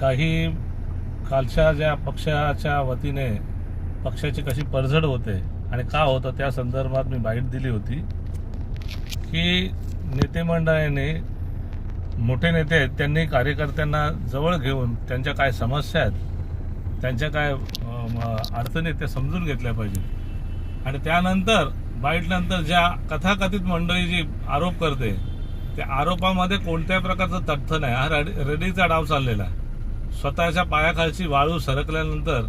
काही कालच्या ज्या पक्षाच्या वतीने पक्षाची कशी पडझड होते आणि का होतं त्या संदर्भात मी बाईट दिली होती की नेते मंडळाने मोठे नेते आहेत त्यांनी कार्यकर्त्यांना जवळ घेऊन त्यांच्या काय समस्या आहेत त्यांच्या काय म, अडचणी त्या समजून घेतल्या पाहिजेत. आणि त्यानंतर बाईटनंतर ज्या कथाकथित मंडळी जी आरोप करते त्या आरोपामध्ये कोणत्याही प्रकारचं तथ्य नाही. हा रेडी रेडीचा डाव चाललेला आहे. स्वतःच्या पायाखालची वाळू सरकल्यानंतर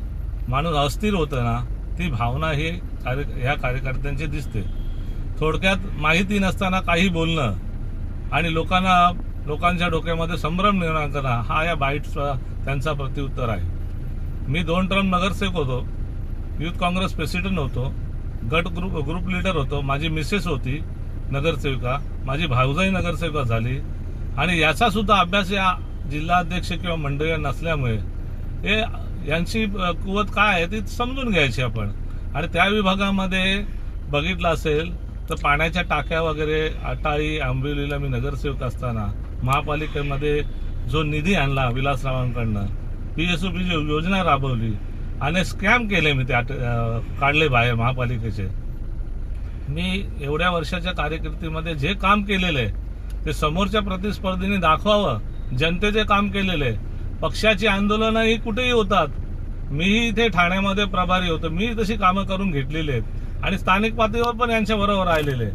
माणूस अस्थिर होतं ना ती भावना ही कार्य ह्या कार्यकर्त्यांची दिसते. थोडक्यात माहिती नसताना काही बोलणं आणि लोकांना लोकांच्या डोक्यामध्ये संभ्रम निर्माण करणं हा या बाईटचा त्यांचा प्रत्युत्तर आहे. मी दोन टर्म नगरसेवक होतो. युथ काँग्रेस प्रेसिडेंट होतो. गट ग्रुप ग्रुप लीडर होतो. माझी मिसेस होती नगरसेविका. माझी भाऊजाई नगरसेविका झाली. आणि याचा सुद्धा अभ्यास या जिल्हाध्यक्ष किंवा मंडळी नसल्यामुळे हे यांची कुवत काय आहे ती समजून घ्यायची आपण. आणि त्या विभागामध्ये बघितलं असेल तर पाण्याच्या टाक्या वगैरे अटाळी आंबिवलीला मी नगरसेवक असताना महापालिकेमध्ये जो निधी आणला विलासरावांकडनं पी एस जी योजना राबवली आणि स्कॅम केले मी त्या काढले बाहेर महापालिकेचे. मी एवढ्या वर्षाच्या कार्यकिर्दीमध्ये जे काम केलेलं आहे ते समोरच्या प्रतिस्पर्धीने दाखवावं जनतेचे काम केलेले आहे. पक्षाची आंदोलनं ही कुठेही होतात. मीही इथे ठाण्यामध्ये प्रभारी होतो. मी तशी कामं करून घेतलेली आहेत. आणि स्थानिक पातळीवर पण यांच्या बरोबर राहिलेले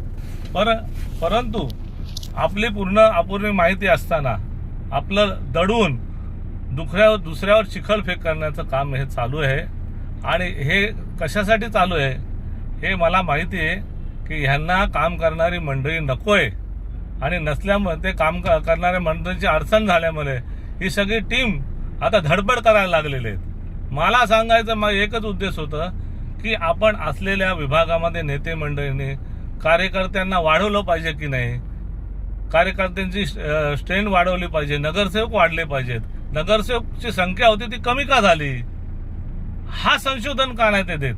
पर परंतु आपली पूर्ण अपूर्ण माहिती असताना आपलं दडून दुसऱ्यावर दुसऱ्यावर चिखलफेक करण्याचं काम हे चालू आहे. आणि हे कशासाठी चालू आहे? हे मला माहिती आहे की ह्यांना काम करणारी मंडळी नको आहे आणि नसल्यामुळे ते काम करणाऱ्या मंडळीची अडचण झाल्यामुळे ही सगळी टीम आता धडपड करायला लागलेली आहेत. मला सांगायचं मग एकच उद्देश होतं की आपण असलेल्या विभागामध्ये नेते मंडळींनी कार्यकर्त्यांना वाढवलं पाहिजे की नाही? कार्यकर्त्यांची स्ट्रेंथ वाढवली पाहिजे नगरसेवक वाढले पाहिजेत. नगरसेवकची संख्या होती ती कमी का झाली? हा संशोधन का नाही ते देत?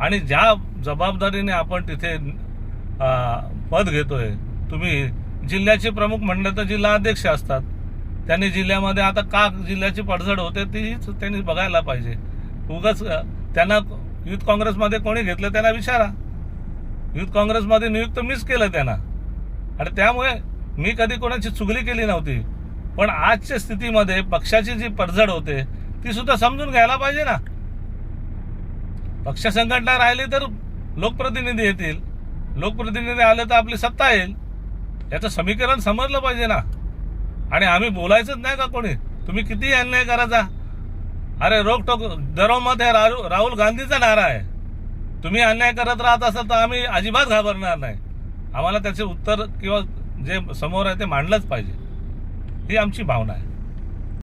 आणि ज्या जबाबदारीने आपण तिथे पद घेतोय तुम्ही जिल्ह्याचे प्रमुख म्हणलं तर जिल्हा अध्यक्ष असतात. त्यांनी जिल्ह्यामध्ये आता का जिल्ह्याची पडझड होते तीच त्यांनी बघायला पाहिजे. उगाच त्यांना युथ काँग्रेसमध्ये कोणी घेतलं त्यांना विचारा. युथ काँग्रेसमध्ये नियुक्त मीच केलं त्यांना. आणि त्यामुळे मी कधी कोणाची चुगली केली नव्हती. पण आजच्या स्थितीमध्ये पक्षाची जी पडझड होते ती सुद्धा समजून घ्यायला पाहिजे ना. पक्ष संघटना राहिली तर लोकप्रतिनिधी येतील. लोकप्रतिनिधी आले तर आपली सत्ता येईल. याचं समीकरण समजलं पाहिजे ना. आणि आम्ही बोलायचंच नाही का कोणी? तुम्ही किती अन्याय करायचा? अरे रोकटोक दरोमत हे राहू- राहुल गांधीचा नारा आहे. तुम्ही अन्याय करत राहत असाल तर आम्ही अजिबात घाबरणार नाही. आम्हाला त्याचे उत्तर किंवा जे समोर आहे ते मांडलंच पाहिजे. ही आमची भावना आहे.